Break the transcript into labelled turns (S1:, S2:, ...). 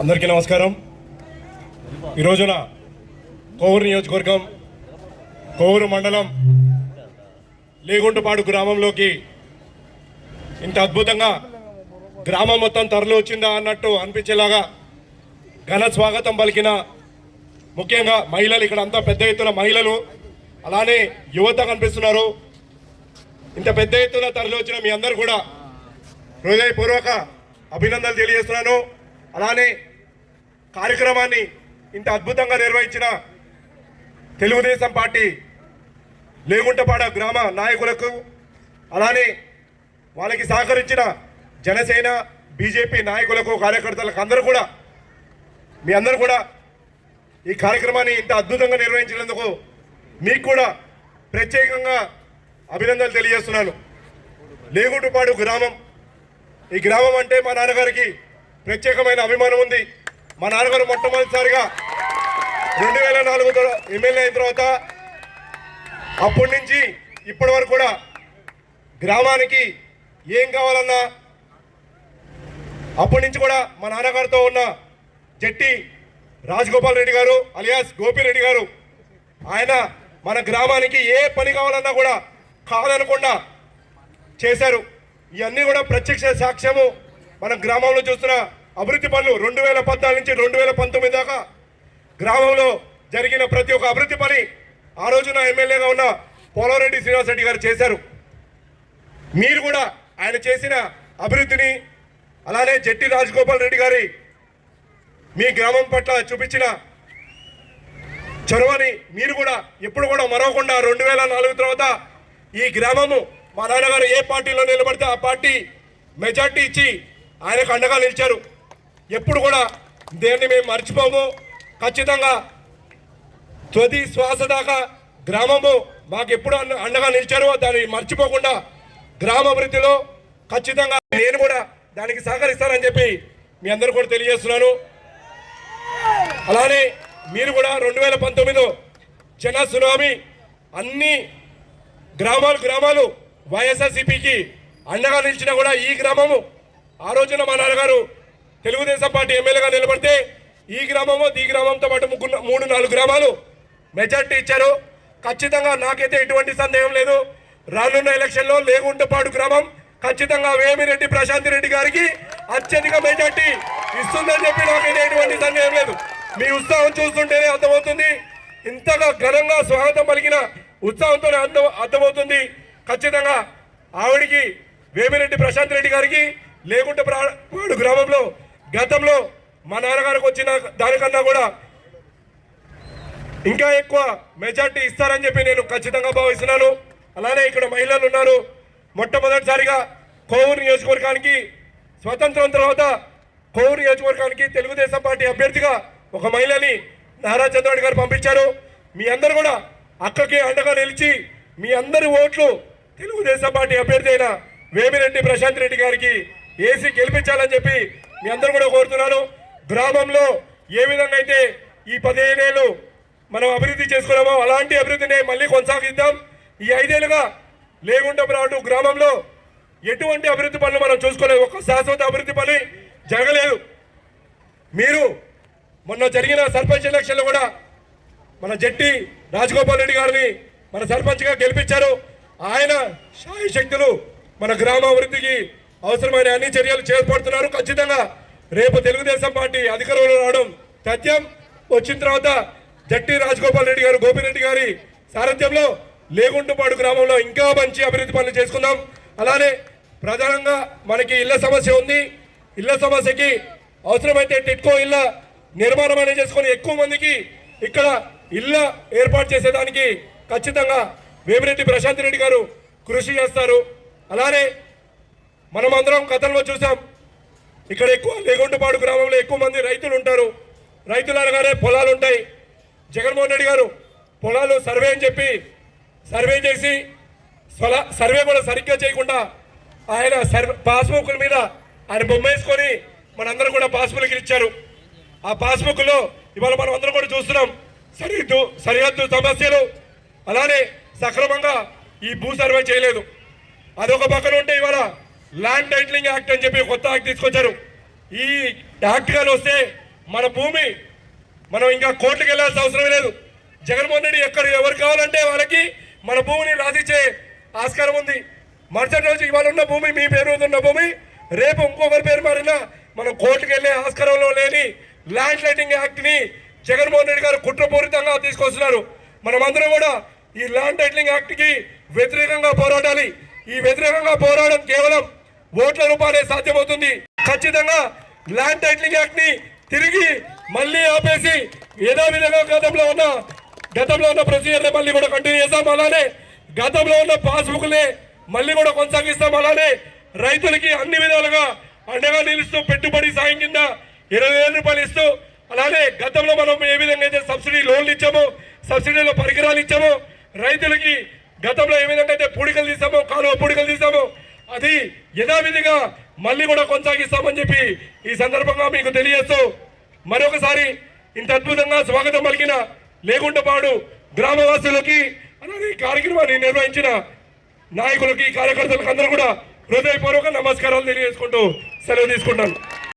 S1: అందరికీ నమస్కారం. ఈ రోజున కోవూరు నియోజకవర్గం కోవూరు మండలం లేగుంటపాడు గ్రామంలోకి ఇంత అద్భుతంగా గ్రామం మొత్తం తరలి వచ్చిందా అన్నట్టు అనిపించేలాగా ఘన స్వాగతం పలికిన ముఖ్యంగా మహిళలు ఇక్కడ అంతా పెద్ద ఎత్తున మహిళలు అలానే యువత కనిపిస్తున్నారు. ఇంత పెద్ద ఎత్తున తరలి వచ్చిన మీ అందరు కూడా హృదయపూర్వక అభినందనలు తెలియజేస్తున్నాను. అలానే కార్యక్రమాన్ని ఇంత అద్భుతంగా నిర్వహించిన తెలుగుదేశం పార్టీ లేగుంటపాడ గ్రామ నాయకులకు అలానే వాళ్ళకి సహకరించిన జనసేన బీజేపీ నాయకులకు కార్యకర్తలకు అందరూ కూడా మీ అందరూ కూడా ఈ కార్యక్రమాన్ని ఇంత అద్భుతంగా నిర్వహించినందుకు మీకు కూడా ప్రత్యేకంగా అభినందనలు తెలియజేస్తున్నాను. లేగుంటుపాడు గ్రామం ఈ గ్రామం అంటే మా నాన్నగారికి ప్రత్యేకమైన అభిమానం ఉంది. మా నాన్నగారు మొట్టమొదటిసారిగా రెండు వేల నాలుగు ఎమ్మెల్యే అయిన తర్వాత అప్పటి నుంచి ఇప్పటి వరకు కూడా గ్రామానికి ఏం కావాలన్నా అప్పటి నుంచి కూడా మా నాన్నగారితో ఉన్న జట్టి రాజగోపాల్ రెడ్డి గారు అలియాస్ గోపిరెడ్డి గారు ఆయన మన గ్రామానికి ఏ పని కావాలన్నా కూడా కాదనకుండా చేశారు. ఇవన్నీ కూడా ప్రత్యక్ష సాక్ష్యము మన గ్రామంలో చూస్తున్న అభివృద్ధి పనులు రెండు వేల పద్నాలుగు నుంచి రెండు వేల పంతొమ్మిది దాకా గ్రామంలో జరిగిన ప్రతి ఒక్క అభివృద్ధి పని ఆ రోజున ఎమ్మెల్యేగా ఉన్న పోలవరెడ్డి శ్రీనివాస్ రెడ్డి గారు చేశారు. మీరు కూడా ఆయన చేసిన అభివృద్ధిని అలానే జట్టి రాజగోపాల్ రెడ్డి గారి మీ గ్రామం పట్ల చూపించిన చొరవని మీరు కూడా ఎప్పుడు కూడా మరవకుండా రెండు వేల నాలుగు తర్వాత ఈ గ్రామము మా నాన్నగారు ఏ పార్టీలో నిలబడితే ఆ పార్టీ మెజార్టీ ఇచ్చి ఆయనకు అండగా నిలిచారు. ఎప్పుడు కూడా దేన్ని మేము మర్చిపోము. ఖచ్చితంగా తుది శ్వాస దాకా గ్రామము మాకు ఎప్పుడు అండగా నిలిచారో దాన్ని మర్చిపోకుండా గ్రామ అభివృద్ధిలో ఖచ్చితంగా నేను కూడా దానికి సహకరిస్తానని చెప్పి మీ అందరూ కూడా తెలియజేస్తున్నాను. అలానే మీరు కూడా రెండు వేల పంతొమ్మిదిలో జన సునామీ అన్ని గ్రామాలు గ్రామాలు వైఎస్ఆర్సీపీకి అండగా నిలిచినా కూడా ఈ గ్రామము ఆ రోజున మా నాన్నగారు తెలుగుదేశం పార్టీ ఎమ్మెల్యేగా నిలబడితే ఈ గ్రామము ఈ గ్రామంతో పాటు ముగ్గురు మూడు నాలుగు గ్రామాలు మెజార్టీ ఇచ్చారు. ఖచ్చితంగా నాకైతే ఎటువంటి సందేహం లేదు. రానున్న ఎలక్షన్లో లేగుంటపాడు గ్రామం ఖచ్చితంగా వేమిరెడ్డి ప్రశాంత్ రెడ్డి గారికి అత్యధిక మెజార్టీ ఇస్తుందని చెప్పి నాకైతే ఎటువంటి సందేహం లేదు. మీ ఉత్సాహం చూస్తుంటేనే అర్థమవుతుంది. ఇంతగా ఘనంగా స్వాగతం పలికిన ఉత్సాహంతోనే అర్థం అర్థమవుతుంది. ఖచ్చితంగా ఆవిడికి వేమిరెడ్డి ప్రశాంత్ రెడ్డి గారికి లేకుంటే పాడు గ్రామంలో గతంలో మా నాన్నగారికి వచ్చిన దానికన్నా కూడా ఇంకా ఎక్కువ మెజార్టీ ఇస్తారని చెప్పి నేను ఖచ్చితంగా భావిస్తున్నాను. అలానే ఇక్కడ మహిళలు ఉన్నారు. మొట్టమొదటిసారిగా కోవూరు నియోజకవర్గానికి స్వతంత్రం తర్వాత కోవూరు నియోజకవర్గానికి తెలుగుదేశం పార్టీ అభ్యర్థిగా ఒక మహిళని నారా చంద్రబాబు గారు పంపించారు. మీ అందరు కూడా అక్కకి అండగా నిలిచి మీ అందరి ఓట్లు తెలుగుదేశం పార్టీ అభ్యర్థి అయిన వేమిరెడ్డి ప్రశాంత్ రెడ్డి గారికి ఏసీ గెలిపించాలని చెప్పి మీ అందరూ కూడా కోరుతున్నాను. గ్రామంలో ఏ విధంగా అయితే ఈ పదిహేనేళ్ళు మనం అభివృద్ధి చేసుకున్నామో అలాంటి అభివృద్ధిని మళ్ళీ కొనసాగిద్దాం. ఈ ఐదేళ్ళుగా లేగుంటపురాటు గ్రామంలో ఎటువంటి అభివృద్ధి పనులు మనం చూసుకోలేదు. ఒక శాశ్వత అభివృద్ధి పని జరగలేదు. మీరు మొన్న జరిగిన సర్పంచ్ ఎలక్షన్లో కూడా మన జట్టి రాజగోపాల్ రెడ్డి గారిని మన సర్పంచ్గా గెలిపించారు. ఆయన శాయి శక్తులు మన గ్రామ అభివృద్ధికి అవసరమైన అన్ని చర్యలు చేపడుతున్నారు. ఖచ్చితంగా రేపు తెలుగుదేశం పార్టీ అధికారంలో రావడం తథ్యం వచ్చిన తర్వాత జట్టి రాజగోపాల్ రెడ్డి గారు గోపిరెడ్డి గారి సారథ్యంలో లేగుంటుపాడు గ్రామంలో ఇంకా మంచి అభివృద్ధి పనులు చేసుకుందాం. అలానే ప్రధానంగా మనకి ఇళ్ళ సమస్య ఉంది. ఇళ్ళ సమస్యకి అవసరమైతే టిట్కో ఇళ్ళ నిర్మాణం అనేది చేసుకొని ఎక్కువ మందికి ఇక్కడ ఇళ్ళ ఏర్పాటు చేసేదానికి ఖచ్చితంగా వేమిరెడ్డి ప్రశాంత్ రెడ్డి గారు కృషి చేస్తారు. అలానే మనం అందరం కథల్లో చూసాం ఇక్కడ ఎక్కువ లేగుంటుపాడు గ్రామంలో ఎక్కువ మంది రైతులు ఉంటారు. రైతులు అనగానే పొలాలు ఉంటాయి. జగన్మోహన్ రెడ్డి గారు పొలాలు సర్వే అని చెప్పి సర్వే చేసి స్వల- సర్వే కూడా సరిగ్గా చేయకుండా ఆయన సర్వే పాస్బుక్ల మీద ఆయన బొమ్మ వేసుకొని మనందరం కూడా పాస్బుక్లు ఇచ్చారు. ఆ పాస్బుక్లో ఇవాళ మనం అందరం కూడా చూస్తున్నాం. సరిహద్దు సరిహద్దు సమస్యలు. అలానే సక్రమంగా ఈ భూ సర్వే చేయలేదు. అదొక పక్కన ఉంటే ఇవాళ ల్యాండ్ టైటిలింగ్ యాక్ట్ అని చెప్పి కొత్త యాక్ట్ తీసుకొచ్చారు. ఈ యాక్ట్ కానీ వస్తే మన భూమి మనం ఇంకా కోర్టుకు వెళ్ళాల్సిన అవసరం లేదు. జగన్మోహన్ రెడ్డి ఎక్కడ ఎవరు కావాలంటే వాళ్ళకి మన భూమిని రాసిచ్చే ఆస్కారం ఉంది. మరుసటి రోజు ఇవాళ ఉన్న భూమి మీ పేరు ఉన్న భూమి రేపు ఇంకొకరి పేరు మారినా మనం కోర్టుకు వెళ్ళే ఆస్కారంలో లేని ల్యాండ్ లైటింగ్ యాక్ట్ని జగన్మోహన్ రెడ్డి గారు కుట్రపూరితంగా తీసుకొస్తున్నారు. మనమందరం కూడా ఈ ల్యాండ్ టైటిలింగ్ యాక్ట్కి వ్యతిరేకంగా పోరాడాలి. ఈ వ్యతిరేకంగా పోరాడడం కేవలం ఓట్ల రూపాయలే సాధ్యమవుతుంది. ఖచ్చితంగా ల్యాండ్ టైటిలింగ్ యాక్ట్ని తిరిగి మళ్ళీ ఆపేసి యథావిధంగా గతంలో ఉన్న గతంలో ఉన్న ప్రొసీజర్ మళ్ళీ కూడా కంటిన్యూ చేస్తాం. అలానే గతంలో ఉన్న పాస్బుక్లే మళ్ళీ కూడా కొనసాగిస్తాం. అలానే రైతులకి అన్ని విధాలుగా అండగా నిలుస్తూ పెట్టుబడి సాయం కింద ఇరవై వేల రూపాయలు ఇస్తూ అలానే గతంలో మనం ఏ విధంగా అయితే సబ్సిడీ లోన్లు ఇచ్చామో సబ్సిడీలో పరికరాలు ఇచ్చామో రైతులకి గతంలో ఏ విధంగా అయితే పూడికలు తీసామో కాలువ పూడికలు తీసామో అది యథావిధిగా మళ్ళీ కూడా కొనసాగిస్తామని చెప్పి ఈ సందర్భంగా మీకు తెలియజేస్తూ మరొకసారి ఇంత అద్భుతంగా స్వాగతం పలికిన లేకుంటపాడు గ్రామవాసులకి అలాగే కార్యక్రమాన్ని నిర్వహించిన నాయకులకి కార్యకర్తలకు అందరూ కూడా హృదయపూర్వక నమస్కారాలు తెలియజేసుకుంటూ సెలవు తీసుకుంటాను.